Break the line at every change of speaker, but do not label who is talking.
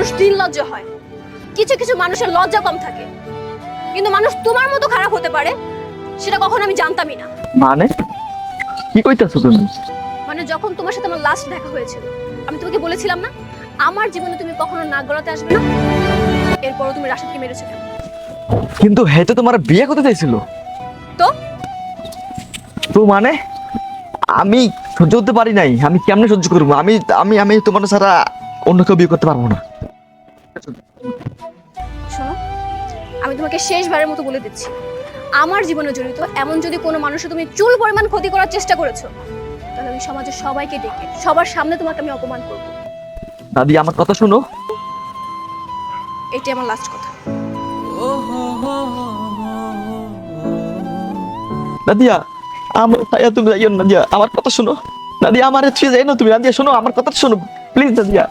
মানুষ নির্লজ্জ হয়। কিছু কিছু মানুষের লজ্জা কম থাকে। কিন্তু মানুষ তোমার মতো খারাপ হতে পারে সেটা কখনো আমি জানতামই না।
মানে? কি কইতাছো তুমি?
মানে যখন তোমার সাথে আমার লাস্ট দেখা হয়েছিল আমি তোমাকে বলেছিলাম না আমার জীবনে তুমি কখনো নাক গলাতে আসবে না? এরপরও তুমি রাশিদকে মেরেছো কেন?
কিন্তু হে তো তোমার বিয়ে করতে চাইছিল।
তো?
তো মানে? আমি সহ্য করতে পারি নাই আমি কেমনে সহ্য করব? আমি আমি আমি তোমার ছাড়া অন্য কেউ বিয়ে করতে পারব না।
শোনো আমি তোমাকে শেষবারের মতো বলে দিচ্ছি। আমার জীবনে জড়িত এমন যদি কোনো মানুষের তুমি চুল পরিমাণ ক্ষতি করার চেষ্টা করেছ তাহলে আমি সমাজের সবাইকে ডেকে সবার সামনে তোমাকে আমি অপমান করব।
দাদি আমার কথা শোনো।
এটাই আমার লাস্ট কথা।
নাদিয়া আমার তুমি যাইও নাদিয়া আমার কথা শোনো। নাদিয়া আমার ছুঁয়ে যাই না তুমি। নাদিয়া শোনো আমার কথা শোনো। প্লিজ নাদিয়া।